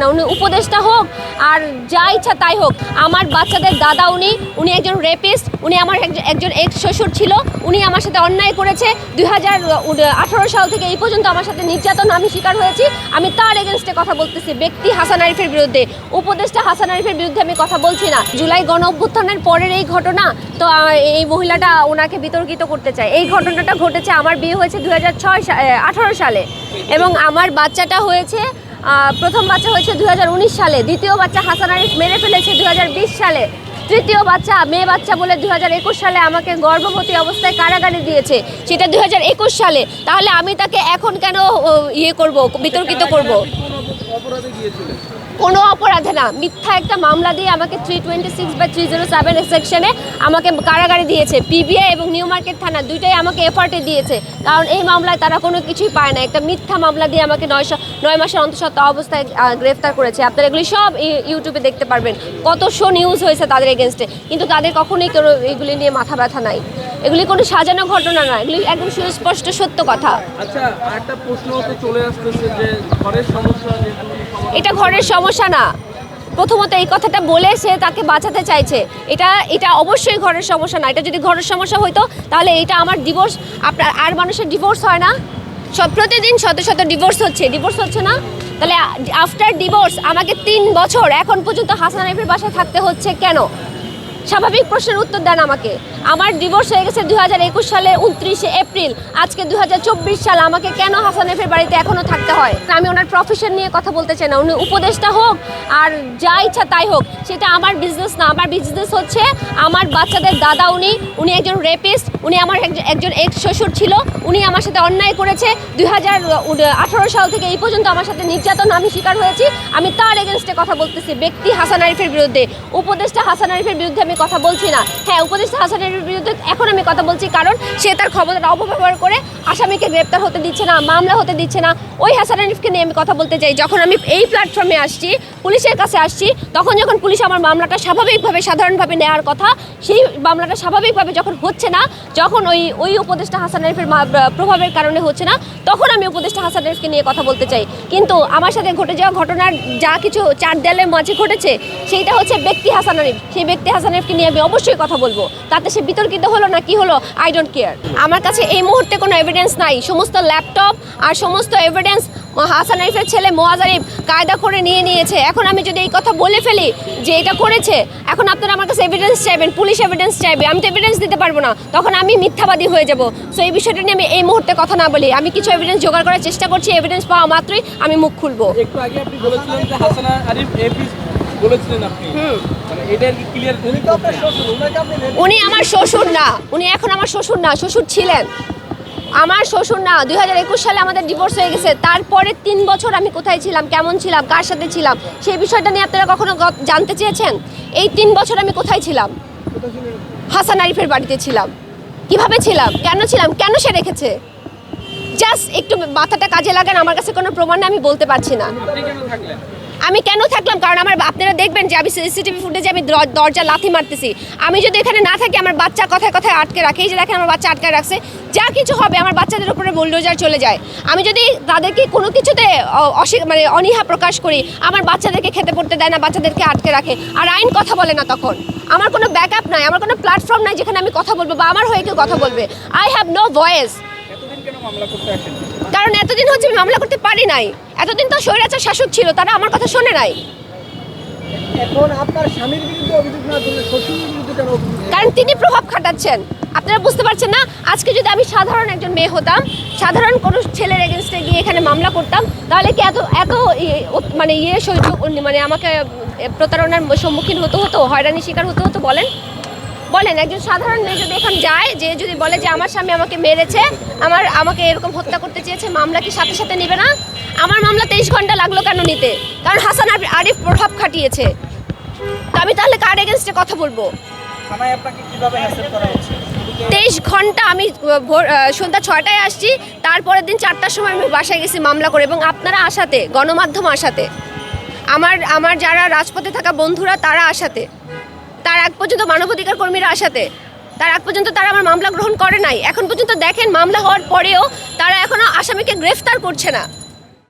না, উনি উপদেষ্টা হোক আর যা ইচ্ছা তাই হোক। আমার বাচ্চাদের দাদা উনি উনি একজন রেপিস্ট উনি আমার একজন- এক্স শ্বশুর ছিল, উনি আমার সাথে অন্যায় করেছে। দুই হাজার আঠারো সাল থেকে এই পর্যন্ত আমার সাথে নির্যাতন আমি শিকার হয়েছি। আমি তার এগেনস্টে কথা বলতেছি, ব্যক্তি হাসান আরিফের বিরুদ্ধে। উপদেষ্টা হাসান আরিফের বিরুদ্ধে আমি কথা বলছি না। জুলাই গণ অভ্যুত্থানের পরের এই ঘটনা, তো এই মহিলাটা ওনাকে বিতর্কিত করতে চায়। এই ঘটনাটা ঘটেছে, আমার বিয়ে হয়েছে দু হাজার সালে। এবং আমার বাচ্চাটা হয়েছে প্রথম বাচ্চা হয়েছে দু হাজার উনিশ সালে, দ্বিতীয় বাচ্চা হাসান আরিফ মেরে ফেলেছে দু হাজার বিশ সালে, তৃতীয় বাচ্চা মেয়ে বাচ্চা বলে দু হাজার একুশ সালে আমাকে গর্ভবতী অবস্থায় কারাগারে দিয়েছে। সেটা দু হাজার একুশ সালে, তাহলে আমি তাকে এখন কেন ইয়ে করব, বিতর্কিত করব? কোনো অপরাধে না। মিথ্যা একটা মামলা দিয়ে আমাকে থ্রি টোয়েন্টি সিক্স বা থ্রি জিরো সেভেন সেকশনে আমাকে কারাগারে দিয়েছে। পিবিআই এবং নিউ মার্কেট থানা দুইটাই আমাকে এফআরটে দিয়েছে। কারণ এই মামলায় তারা কোনো কিছুই পায় না। একটা মিথ্যা মামলা দিয়ে আমাকে নয় নয় মাসের অন্তঃসত্ত্বা অবস্থায় গ্রেফতার করেছে। আপনারা এগুলি সব ইউটিউবে দেখতে পারবেন। কত শো নিউজ হয়েছে তাদের এগেনস্টে কিন্তু তাদের কখনোই কোনো এগুলি নিয়ে মাথা ব্যথা নাই। এগুলি কোনো সাজানো ঘটনা না এগুলি একদম সুস্পষ্ট সত্য কথা। আচ্ছা একটা প্রশ্ন তো চলে আসতেছে যে ঘরের সমস্যা যেহেতু উনি সমাধান এটা ঘরের সমস্যা না। প্রথমত এই কথাটা বলে সে তাকে বাঁচাতে চাইছে। এটা এটা অবশ্যই ঘরের সমস্যা না। এটা যদি ঘরের সমস্যা হইতো তাহলে এটা আমার ডিভোর্স আপনার আর মানুষের ডিভোর্স হয় না। সব প্রতিদিন শত শত ডিভোর্স হচ্ছে। ডিভোর্স হচ্ছে না। তাহলে আফটার ডিভোর্স আমাকে তিন বছর এখন পর্যন্ত হাসান আরিফের বাসায় থাকতে হচ্ছে কেন? স্বাভাবিক প্রশ্নের উত্তর দেন আমাকে। আমার ডিভোর্স হয়ে গেছে দু হাজার একুশ সালে উনত্রিশে এপ্রিল। আজকে দু হাজার চব্বিশ সাল আমাকে কেন হাসানেফের বাড়িতে এখনও থাকতে হয়? আমি ওনার প্রফেশন নিয়ে কথা বলতে চাই না। উনি উপদেষ্টা হোক আর যা ইচ্ছা তাই হোক, সেটা আমার বিজনেস না। আমার বিজনেস হচ্ছে আমার বাচ্চাদের দাদা উনি উনি একজন রেপিস্ট উনি আমার একজন- এক্স শ্বশুর ছিল, উনি আমার সাথে অন্যায় করেছে। দুই হাজার সাল থেকে এই পর্যন্ত আমার সাথে নির্যাতন আমি শিকার হয়েছি। আমি তার এগেনস্টে কথা বলতেছি। ব্যক্তি হাসান আরিফের বিরুদ্ধে। উপদেষ্টা হাসান আরিফের বিরুদ্ধে আমি কথা বলছি না। হ্যাঁ উপদেষ্টা হাসান আরিফের বিরুদ্ধে এখন আমি কথা বলছি, কারণ সে তার ক্ষমতার অপব্যবহার করে আসামিকে গ্রেপ্তার হতে দিচ্ছে না, মামলা হতে দিচ্ছে না। ওই হাসান আরিফকে নিয়ে আমি কথা বলতে চাই। যখন আমি এই প্ল্যাটফর্মে আসছি, পুলিশের কাছে আসছি, তখন যখন পুলিশ আমার মামলাটা স্বাভাবিকভাবে, সাধারণভাবে নেওয়ার কথা, সেই মামলাটা স্বাভাবিকভাবে যখন হচ্ছে না, যখন ওই ওই উপদেষ্টা হাসান আরিফের প্রভাবের কারণে হচ্ছে না, তখন আমি উপদেষ্টা হাসান আরিফকে নিয়ে কথা বলতে চাই। কিন্তু আমার সাথে ঘটে যাওয়া ঘটনার যা কিছু চার দেয়ালের মাঝে ঘটেছে, সেইটা হচ্ছে ব্যক্তি হাসান আরিফ সেই ব্যক্তি হাসান আরিফকে নিয়ে আমি অবশ্যই কথা বলব। তাতে সে বিতর্কিত হলো না, কি হলো? আই ডোন্ট কেয়ার আমার কাছে এই মুহূর্তে কোনো এভিডেন্স নাই। সমস্ত ল্যাপটপ আর সমস্ত এভিডেন্স হাসান আরিফের ছেলে মোয়াজ আরিফ কায়দা করে নিয়ে নিয়েছে। এখন আমি যদি এই কথা বলে ফেলি যে এটা করেছে, এখন আপনারা আমার কাছে এভিডেন্স চাইবেন পুলিশ এভিডেন্স চাইবে, আমি তো এভিডেন্স দিতে পারব না। তখন আমি মিথ্যাবাদী হয়ে যাব। সো এই বিষয়টা নিয়ে আমি এই মুহূর্তে কথা না বলি। আমি কিছু এভিডেন্স জোগাড় করার চেষ্টা করছি এভিডেন্স পাওয়া মাত্রই আমি মুখ খুলবো। একটু আগে আপনি বলেছিলেন যে হাসানা আরিফ বলেছিলেন আপনি? মানে এটা কি ক্লিয়ার উনি তো আপনার শ্বশুর ওনাকে আপনি উনি আমার শ্বশুর না। উনি এখন আমার শ্বশুর না শ্বশুর ছিলেন। আমার শ্বশুর না দুই হাজার একুশ সালে আমাদের ডিভোর্স হয়ে গেছে। তারপরে তিন বছর আমি কোথায় ছিলাম কেমন ছিলাম কার সাথে ছিলাম সেই বিষয়টা নিয়ে আপনারা কখনো গ- জানতে চেয়েছেন? এই তিন বছর আমি কোথায় ছিলাম? হাসান আরিফের বাড়িতে ছিলাম। কীভাবে ছিলাম? কেন ছিলাম? কেন সে রেখেছে? জাস্ট একটু মাথাটা কাজে লাগান আমার কাছে কোনো প্রমাণ নেই, আমি বলতে পারছি না। আপনি কেন থাকলেন? আমি কেন থাকলাম? কারণ আমার আপনারা দেখবেন যে আমি সিসিটিভি ফুটেজে আমি দর- দরজা লাথি মারতেছি। আমি যদি এখানে না থাকি, আমার বাচ্চা কথায় কথায় আটকে রাখে। এই যে দেখেন আমার বাচ্চা আটকে রাখছে। যা কিছু হবে, আমার বাচ্চাদের উপরে বোলডোজার চলে যায়। আমি যদি তাদেরকে কোনো কিছুতে মানে অনীহা প্রকাশ করি, আমার বাচ্চাদেরকে খেতে পড়তে দেয় না, বাচ্চাদেরকে আটকে রাখে। আর আইন কথা বলে না তখন। আমার কোনো ব্যাকআপ নাই, আমার কোনো প্ল্যাটফর্ম নাই যেখানে আমি কথা বলব বা আমার হয়ে কেউ কথা বলবে। আই হ্যাভ নো ভয়েস এতদিন কেন মামলা করতে আসেন কারণ এতদিন হচ্ছে আমি মামলা করতে পারি নাই। এতদিন তো স্বৈরাচার শাসক ছিল তারা আমার কথা শোনে নাই। এখন আপনার স্বামীর বিরুদ্ধে অভিযোগ না তুললে শ্বশুরের বিরুদ্ধে কেন কারণ তিনি প্রভাব খাটাচ্ছেন। আপনারা বুঝতে পারছেন না আজকে যদি আমি সাধারণ একজন মেয়ে হতাম সাধারণ কোনো ছেলের এগেনস্টে গিয়ে এখানে মামলা করতাম তাহলে কি এত এত মানে ইয়ে সহ্য মানে আমাকে প্রতারণার সম্মুখীন হতে হতো হয়রানি শিকার হতে হতো বলেন? বলেন একজন সাধারণ মেয়ে যদি এখন যায় যে যদি বলে যে আমার স্বামী আমাকে মেরেছে আমার আমাকে এরকম হত্যা করতে চেয়েছে মামলা কি সাথে সাথে নেবে না? আমার মামলা তেইশ ঘণ্টা লাগল কেন নিতে? কারণ হাসান আরিফ- প্রভাব খাটিয়েছে। তো আমি তাহলে কার এগেনস্টে কথা বলব? তেইশ ঘণ্টা আমি ভোর সন্ধ্যা ছয়টায় আসছি তারপরের দিন চারটার সময় আমি বাসায় গেছি মামলা করে এবং আপনারা আসাতে গণমাধ্যম আসাতে আমার আমার যারা রাজপথে থাকা বন্ধুরা তারা আসাতে পর্যন্ত মানবাধিকার কর্মীরা আসাতে। তার আগ পর্যন্ত তারা আমার মামলা গ্রহণ করে নাই। এখন পর্যন্ত দেখেন মামলা হওয়ার পরেও তারা এখনও আসামিকে গ্রেফতার করছে না।